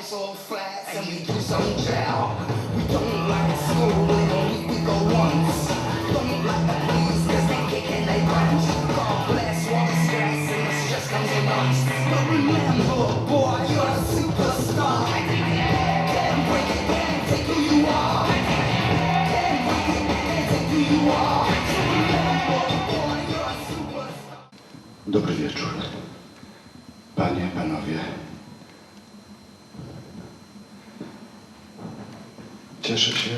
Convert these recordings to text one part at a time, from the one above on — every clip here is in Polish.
nice old flats and we do some jail. We don't like school and only we go once. Don't like the police cause they kick and they punch. God bless all the stress and the stress comes in lumps. But remember, boy, you're a superstar. Dobry wieczór. Cieszę się.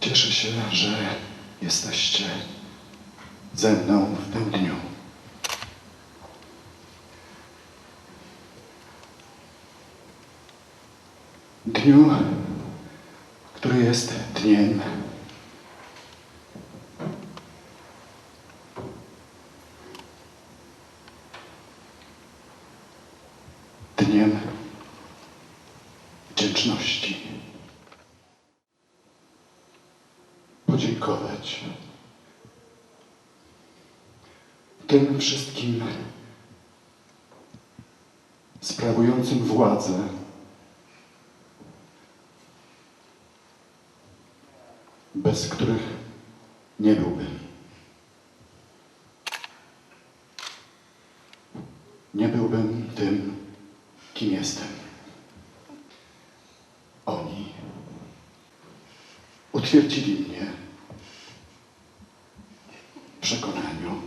Cieszę się, że jesteście ze mną w tym dniu. Dniu, który jest dniem tym wszystkim sprawującym władzę bez których nie byłbym. Nie byłbym tym, kim jestem. Oni utwierdzili mnie w przekonaniu,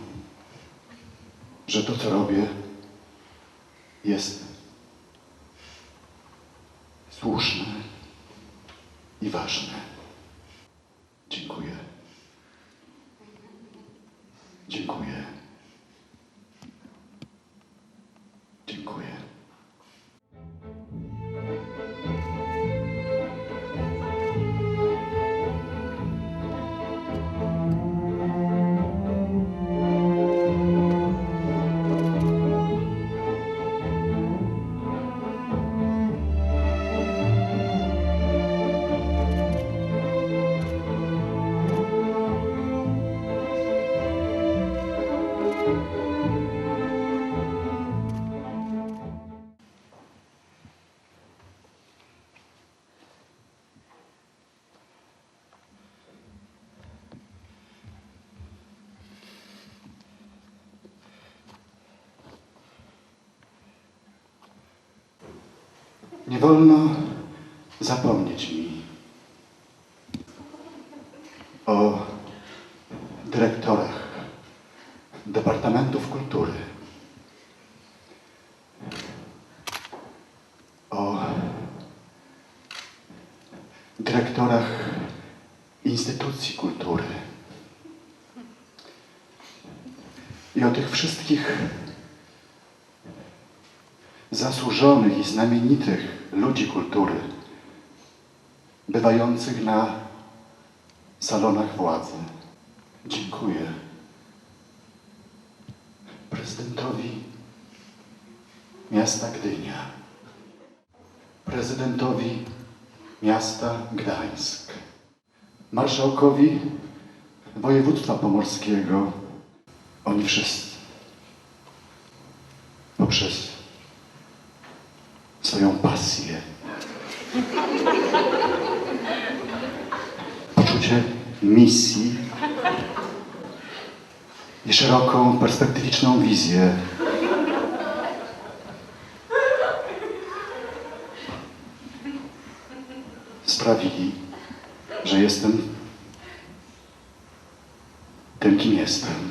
że to, co robię, jest słuszne i ważne. Dziękuję. Dziękuję. Nie wolno zapomnieć mi o dyrektorach Departamentów Kultury, o dyrektorach instytucji kultury i o tych wszystkich zasłużonych i znamienitych ludzi kultury, bywających na salonach władzy. Dziękuję prezydentowi miasta Gdynia, prezydentowi miasta Gdańsk, marszałkowi województwa pomorskiego. Oni wszyscy poprzez swoją pasję, poczucie misji i szeroką, perspektywiczną wizję. Sprawili, że jestem tym, kim jestem.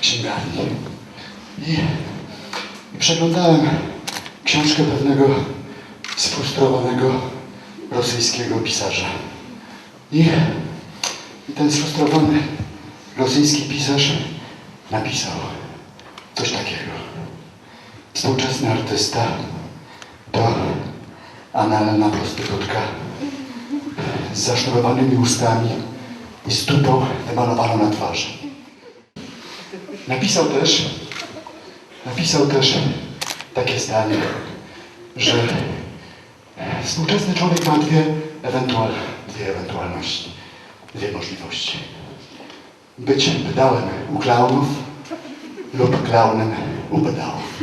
księgarni. I, i przeglądałem książkę pewnego sfrustrowanego rosyjskiego pisarza. I, i ten sfrustrowany rosyjski pisarz napisał coś takiego. Współczesny artysta to analna prostytutka z zasznurowanymi ustami i stupą wymalowaną na twarzy. Napisał też, napisał też takie zdanie, że współczesny człowiek ma dwie, ewentual, dwie ewentualności, dwie możliwości. Być pedałem u klaunów lub klaunem u pedałów.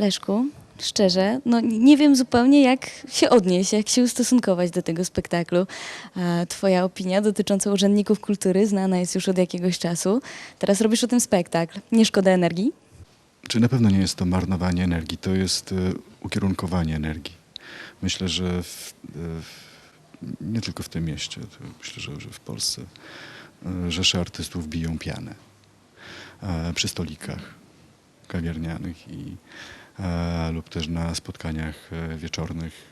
Leszku, szczerze, no nie wiem zupełnie jak się odnieść, jak się ustosunkować do tego spektaklu. A Twoja opinia dotycząca urzędników kultury znana jest już od jakiegoś czasu. Teraz robisz o tym spektakl. Nie szkoda energii? Czy na pewno nie jest to marnowanie energii, to jest e, ukierunkowanie energii. Myślę, że e, w, nie tylko w tym mieście, myślę, że, w Polsce e, rzesze artystów biją pianę e, przy stolikach kawiarnianych i, e, lub też na spotkaniach e, wieczornych.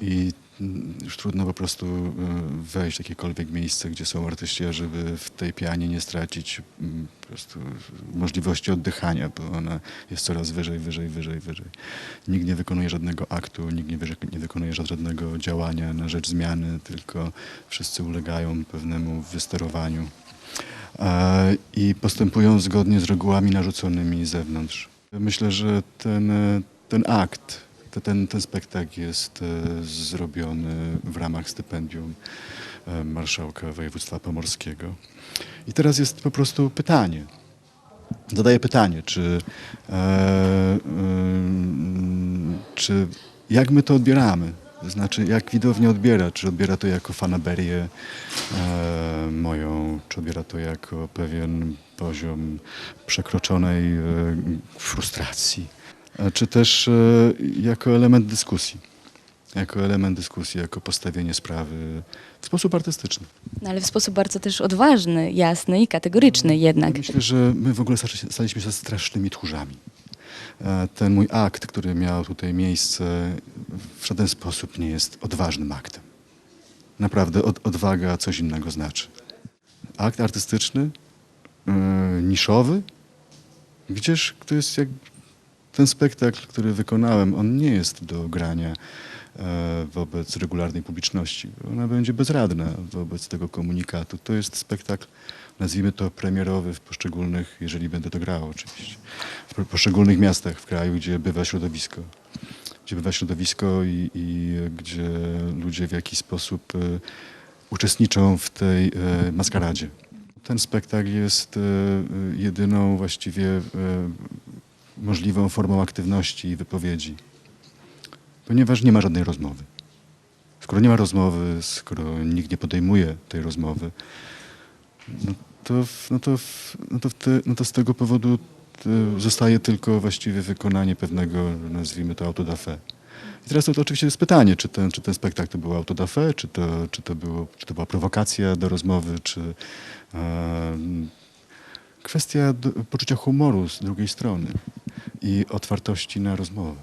I mm, już trudno po prostu e, wejść w jakiekolwiek miejsce, gdzie są artyści, żeby w tej pianie nie stracić mm, po prostu możliwości oddychania, bo ona jest coraz wyżej, wyżej, wyżej, wyżej. Nikt nie wykonuje żadnego aktu, nikt nie, nie wykonuje żadnego działania na rzecz zmiany, tylko wszyscy ulegają pewnemu wysterowaniu i postępują zgodnie z regułami narzuconymi z zewnątrz. Myślę, że ten, e, ten akt, te- ten, ten spektakl jest e, zrobiony w ramach stypendium e, marszałka województwa pomorskiego. I teraz jest po prostu pytanie. Zadaję pytanie, czy, e, ym, czy jak my to odbieramy? To znaczy, jak widownia odbiera? Czy odbiera to jako fanaberię e, moją, czy odbiera to jako pewien poziom przekroczonej e, frustracji, czy też e, jako element dyskusji? Jako element dyskusji, jako postawienie sprawy w sposób artystyczny. No, ale w sposób bardzo też odważny, jasny i kategoryczny jednak. Myślę, że my w ogóle stali- staliśmy się strasznymi tchórzami. E, Ten mój akt, który miał tutaj miejsce, w żaden sposób nie jest odważnym aktem. Naprawdę od, odwaga coś innego znaczy. Akt artystyczny, e, niszowy, gdzież to jest jak ten spektakl, który wykonałem, on nie jest do grania e, wobec regularnej publiczności. Ona będzie bezradna wobec tego komunikatu. To jest spektakl, nazwijmy to premierowy w poszczególnych, jeżeli będę to grał oczywiście, w po- poszczególnych miastach w kraju, gdzie bywa środowisko. Gdzie bywa środowisko i, i gdzie ludzie w jakiś sposób e, uczestniczą w tej e, maskaradzie. Ten spektakl jest e, e, jedyną właściwie e, możliwą formą aktywności i wypowiedzi, ponieważ nie ma żadnej rozmowy. Skoro nie ma rozmowy, skoro nikt nie podejmuje tej rozmowy, no to, no to, no to, te, no to z tego powodu e, zostaje tylko właściwie wykonanie pewnego, nazwijmy to, autodafé. I teraz to, to oczywiście jest pytanie, czy ten, czy ten spektakl to było autodafé, czy to, czy, to było, czy to była prowokacja do rozmowy, czy e, kwestia do, poczucia humoru z drugiej strony i otwartości na rozmowę.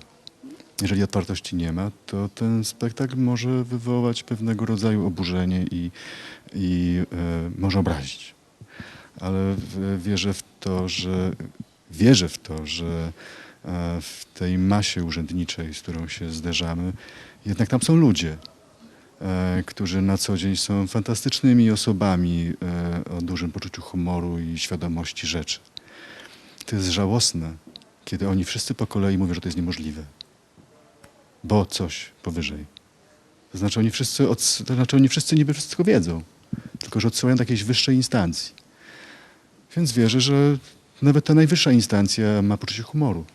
Jeżeli otwartości nie ma, to ten spektakl może wywołać pewnego rodzaju oburzenie i, i e, może obrazić. Ale wierzę w to, że wierzę w to, że e, w tej masie urzędniczej, z którą się zderzamy, jednak tam są ludzie, e, którzy na co dzień są fantastycznymi osobami e, o dużym poczuciu humoru i świadomości rzeczy. To jest żałosne, kiedy oni wszyscy po kolei mówią, że to jest niemożliwe, bo coś powyżej. To znaczy oni wszyscy, ods- to znaczy oni wszyscy niby wszystko wiedzą, tylko że odsyłają do jakiejś wyższej instancji. Więc wierzę, że nawet ta najwyższa instancja ma poczucie humoru.